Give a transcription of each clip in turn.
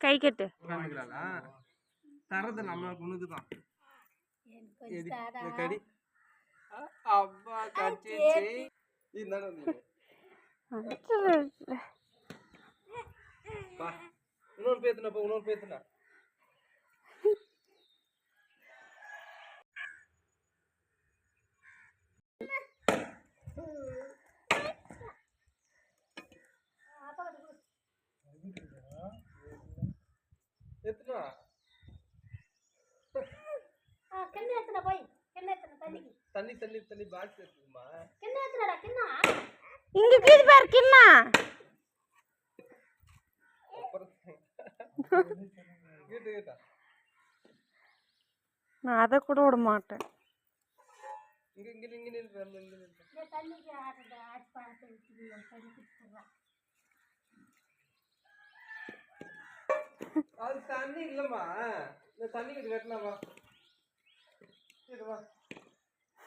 கை கட்டு. தரது நம்ம உனக்கு தான் எடி இந்த கடி. ஆ, அப்பா பா இன்னொன்று பேத்துனா போ இன்னொன்று பேத்துனா எத்துனா கிண்ண எத்தனை போய் கிண்ண எத்தனை தண்ணிக்கு தண்ணி தண்ணி தண்ணி பாக்ஸ் எடுத்துக்குமா கிண்ண எத்தனைடா கிண்ணா? இங்க கீது பாரு கிண்ணா. அப்புறம் கேட்டு கேட்டா நான் அதை கூட விட மாட்டேன். இங்க இங்க இங்க நில்லு இங்க நில்லு இந்த தண்ணிக்கு அது தண்ணி இல்லம்மா. இந்த தண்ணி கிட்ட வெட்டலாம் வா.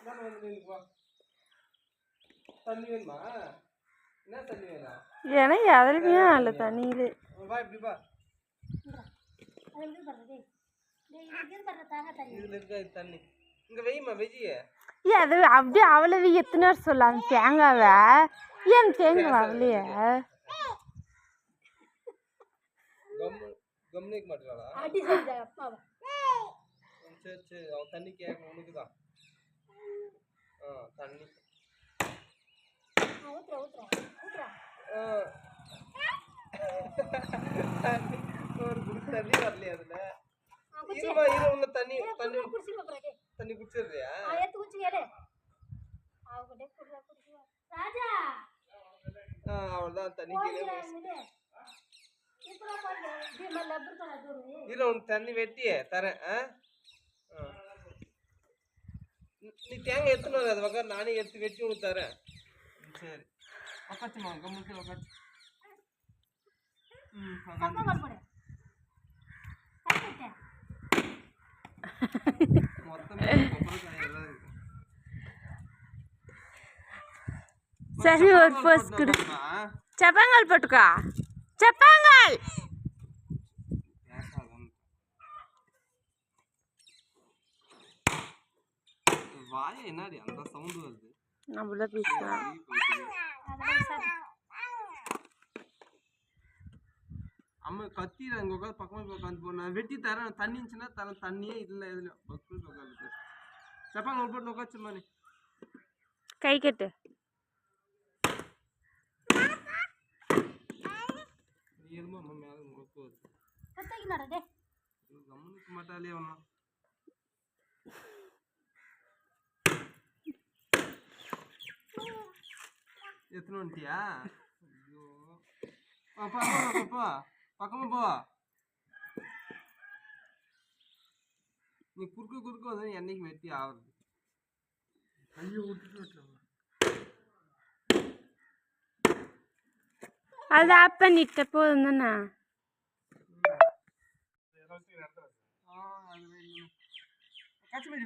இந்தாண்ட வந்து தண்ணி வேணுமா? என்ன தண்ணி வேணும்? ஏன்னா எதுலையுமே இல்லை தண்ணியிலே. வா இப்படி தண்ணி இதுல இருக்க தண்ணி? இங்க வெய்யுமா வெஜ்ஜிய? ஏ அது அப்படியே அவ்வளவு எத்தனை வருஷம் சொல்ல அந்த தேங்காவை? ஏன் தேங்காய் அவ்வளையே கம்மு கம்னிக்க மாட்டேங்களா அடி செஞ்ச அப்பாவை? சரி சரி. அவன் தண்ணி கேட்க உனக்கு தான் ஆ தண்ணி. ஒரு குடி தண்ணி வரலையா அதுல? இருமா இரு உள்ள தண்ணி தண்ணி. தண்ணி குடிச்சிடுறியா? அவள்தான் தண்ணி கீழே இரு உனக்கு தண்ணி வெட்டியே தரேன் ஆ. நீ- தேங்காய் எடுத்துன்னு வர அது பக்கம் நானே எடுத்து வெட்டி உனக்கு தரேன். சரி. உக்காச்சுமா கம்முக்கு உக்காச்சு சரி ஒரு போஸ் கொடு. செப்பாங்கால் போட்டுக்கோ. செப்பாங்கால் வாய என்னடி அந்த சவுண்ட் வருது? நம்மள பேசலாம் வெளிய போயிட்டு. அதெல்லாம் சரி அம்மா கத்திர அங்க உட்காந்து பக்கமா போய் உட்காந்து போனேன் வெட்டி தரேன். தண்ணி இருந்துச்சுன்னா தரேன். தண்ணியே இல்லை இதுல பக்கம் உட்காந்து செப்பாங்க போட்டு உட்காச்சுமா நீ கை கட்டு. நீ எதுமா அம்மா மேல முழுக்க வருது. கத்திக்கினாடா டே கவனிக்க மாட்டாலே ஒன்றா எத்தனை வந்துட்டியா? ஐயோ. ஆ, பா. பக்கமா போ. நீ குறுக்க குறுக்க வந்து என்னைக்கு வெட்டி ஆகுறது விட்டுட்டு வச்சோம் அது ஆப் பண்ணிட்ட போதும் தானே?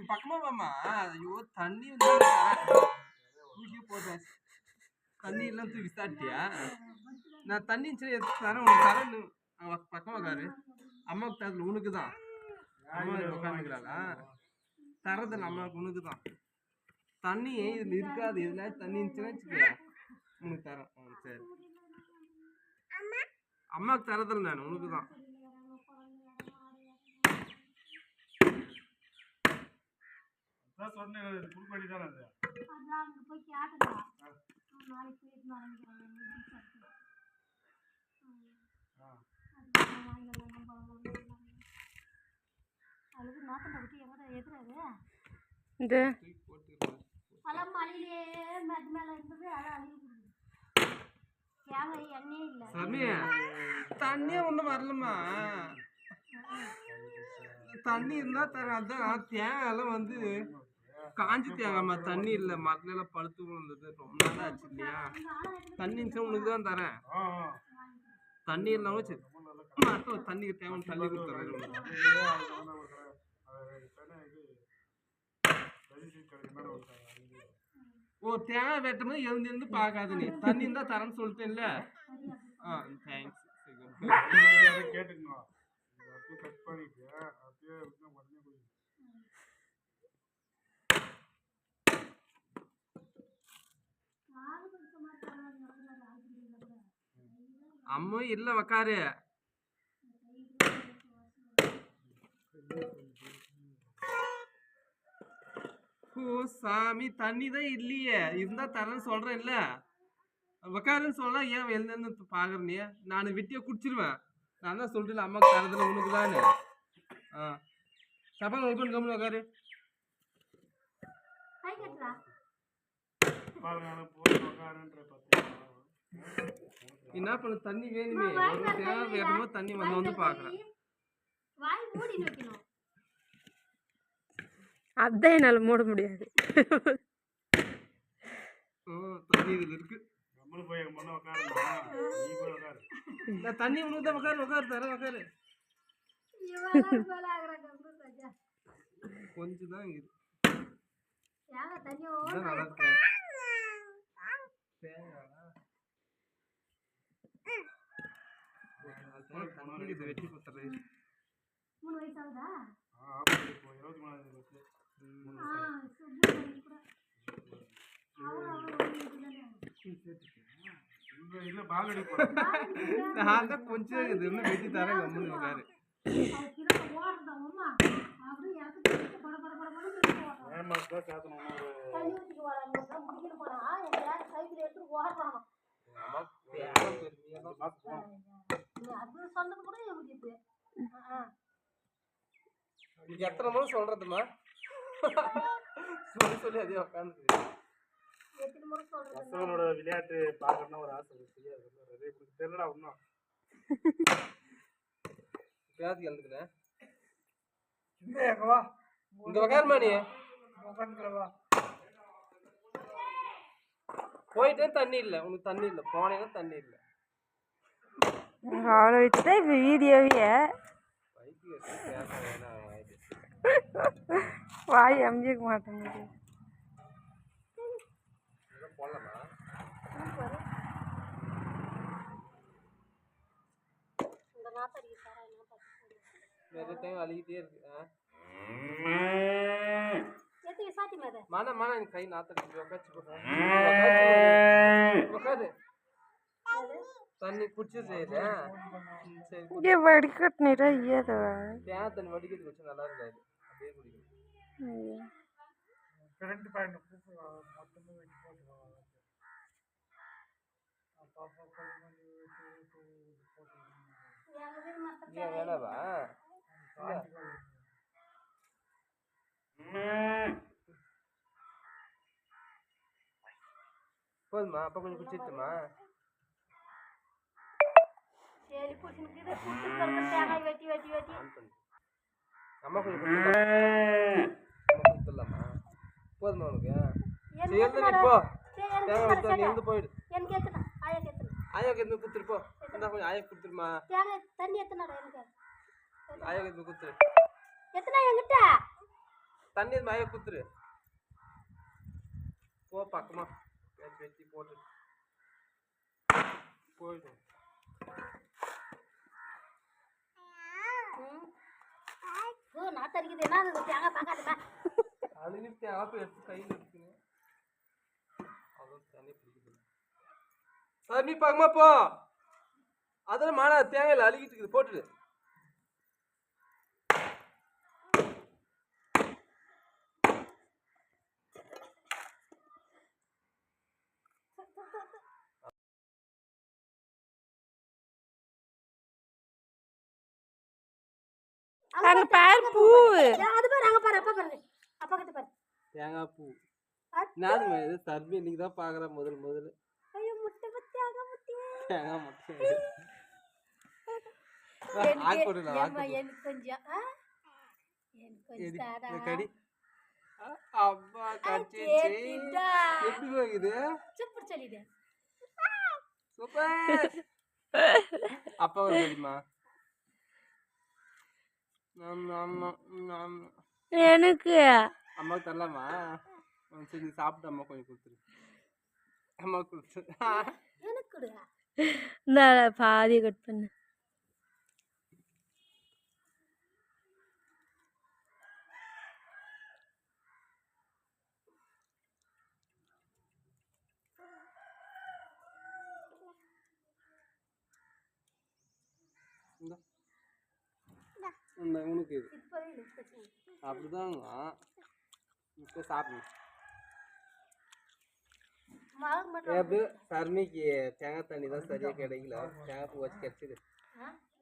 பக்கமா வாமா ஐயோ தண்ணி வந்து தூக்கி போட்டாச்சு. தண்ணி தூக்கி சாட்டியா நான் தண்ணி சரி எடுத்து தரேன்? உனக்கு தரேன் அவன் பக்கமா காரு அம்மாவுக்கு தரல உனக்கு தான் அம்மா உட்காந்துக்கிறாளா தரது அம்மாவுக்கு உனக்கு தான் தண்ணி இதுல இருக்காது? எதுனா தண்ணி இருந்துச்சுன்னா வச்சுக்கோ உனக்கு தரேன். ஆ, சரி. அம்மாவுக்கு தரதில்ல நான் உனக்கு தான் அதான் அங்கே போய் கேட்டுடா நாளைக்கு போயிட்டு நினைக்கிறேன் அதுக்கு நாத்தண்டை விட்டு எங்கடா எதுறாது இது? பழம் மலையிலே மெது மேலே இருந்தது அதை அழுகி தேங்காய் எண்ணெயே இல்லை. சாமி தண்ணியே ஒன்றும் வரலம்மா. தண்ணி இருந்தா தரேன். அதான் தேங்காயெல்லாம் வந்து காஞ்சி தேங்காய்மா தண்ணி இல்லை மரத்துலாம் பழுத்து விழுந்தது. ரொம்ப நாள் ஆச்சு இல்லையா? தண்ணி உனக்கு தான் தரேன். தண்ணி இல்லாமல் சரி. மரத்தில் தண்ணி தேவை தண்ணி கொடுத்துறேன். ஓ தேங்காய் வெட்டும்போது எழுந்து எழுந்து பார்க்காத நீ. தண்ணி இருந்தா தரேன்னு சொல்லிட்டேன்ல. ஆ தேங்க்ஸ் கேட்டுக்கணும். அப்படியே கட் பண்ணிட்டு அப்படியே உடனே குடி. காது கொடுக்க மாட்டாங்க ஆகிடுங்க அம்மா இல்ல உக்காரு. ஓ சாமி தண்ணி தான் இல்லையே. இருந்தா தரேன்னு சொல்றேன் இல்ல உக்காருன்னு சொன்னா ஏன் எழுந்து பாக்குற நீ? நான் வெட்டியா குடிச்சிருவேன். நான் தான் சொல்றேன் அம்மாக்கு தரதுல உனக்கு தானே ஆ ஓப்பன் கம்முன்னு உக்காரு. பாருங்க போய் உக்காருன்ற பார்த்தீங்களா? என்ன பண்ண தண்ணி வேணுமே. ஒரு தேவை வேணுமோ தண்ணி வந்து வந்து பாக்குறேன். வாய் மூடி வைக்கணும் அதான் என்னால் மூட முடியாது. ஓ தண்ணி நம்மளும் போய் எங்க பொண்ணு உக்காருமா? நீ போய் உக்காரு நான் தண்ணி உனக்கு தான் உக்காரு உக்காரு தரேன் உக்காரு இவெல்லாம் மேல ஆகுறாங்க ராஜா கொஞ்சம் தான் இது ஏங்க தண்ணி இதான் நல்லா இருக்கும் தேங்காயா? இது வெட்டி கொடுத்துறேன் மூணு வயசு ஆகுதா? ஆ ஆமாம் இப்போ இருபத்தி மூணாவது வயசு. வீட்டு தானே? இல்லை பாகடி போகிறேன் நான் தான் கொஞ்சம் இது இன்னும் வெட்டி தரேன் கம்முன்னு ஏமாத்து தான் சேர்த்தணும் ஒரு சைக்கிள் எடுத்துட்டு ஓடுறான். அது சொன்னது கூட இது எத்தனை முறை சொல்றதுமா சொல்லி சொல்லி அதே உட்காந்து எத்தனை முறை சொல்றது பசங்களோட விளையாட்டு பார்க்கணும்னு ஒரு ஆசை இருக்கு. நிறைய பேருக்கு தெரியலடா இன்னும். பேசி எழுதுக்கிறேன் இங்க உட்காருமா நீ? உட்காந்துக்கிறவா போயிட்டே தண்ணி இல்லை. உனக்கு தண்ணி இல்லை. போனேன்னா தண்ணி இல்லை. அவளை வச்சு தான் இப்போ வீடியோவே பைக்கு வச்சு பேச வேணாம் ஆயிடுச்சு. வாய் அமைஞ்சிக்க மாட்டேங்குது இதை போடலாமா இந்த நாத்தடிக்கு சாரா என்ன பார்த்து நிறைய டைம் அழுகிட்டே இருக்கு ஆ? எத்தனை சாத்தி மேத மன மன எனக்கு கை நாத்தடிச்சு உட்காச்சு போடுறேன் உட்காரு தண்ணி குடிச்சு செய்யுது. இங்கே வடிகட்டினீரா ஏதோ தேன் தண்ணி வடிக்கிறது வச்சு நல்லா இருக்காது. அப்படியே குடிக்கணும். கரண்ட் பாயிண்ட் மொத்தமே வச்சு வேணாவா போதுமா அப்பா கொஞ்சம் குடிச்சிட்டுமா? புடிச்சு தேங்காய் வெட்டி வெட்டி வெட்டி அம்மா கொஞ்சம் கொடுத்துடலாம் போதுமா உனக்கு எனக்கு சரி எழுந்து எனக்கு தேங்காய் எத்தனை நீ சரி. போயிடு எனக்கு எத்தனை ஆயாக்கு எத்தனை ஆயாக்கு கொஞ்சம் ஆயாக்கு கொடுத்துருமா தேங்காய் தண்ணி எத்தனைடா எனக்கு ஆயாக்கு கொடுத்துரு எத்தனை எங்கிட்ட தண்ணி ஆயாக்கு கொடுத்துரு போ பக்கமா வெட்டி போட்டு போயிடும் ஓ நாத்தடிக்குது என்ன அது? தேங்காய் பார்க்காதுமா அழுகி தேவை எடுத்து கையில் எடுத்துங்க அவ்வளோ தண்ணி பிடிக்குது. சாமி பார்க்கமா போ. அதெல்லாம் மாடா தேங்காயில் அழுகிட்டு இருக்குது போட்டுடு. அங்க பாரு பூ. அது பாரு அங்க பாரு அப்பா பாரு அப்பா கிட்ட பாரு. தேங்காய் பூ. நான் இது சர்வி இன்னைக்கு தான் பார்க்குறேன் முதல் முதல்ல ஐயோ முட்டை பத்தியாக முட்டை. தேங்காய் ஆக்கு எனக்கு கொஞ்சம் ஆ? எனக்கு கடி. அப்பா கடிச்சிச்சு. எப்படி போகுது சூப்பர் சொல்லிடு. சூப்பர். அப்பா ஒரு ஆமா எனக்கு. அம்மாவுக்கு தரலாமா? சரி சாப்பிட்டு அம்மா கொஞ்சம் கொடுத்துரு. அம்மா கொடுத்துரு எனக்கு கொடு இந்த பாதியை கட் பண்ணு இந்தா. இந்த உனக்கு இது. மலர் மட்டும் எப்படி சர்மிக்கு தேங்காய் தண்ணி தான் சரியாக கிடைக்கல. தேங்காய் பூ வச்சு கிடச்சிது.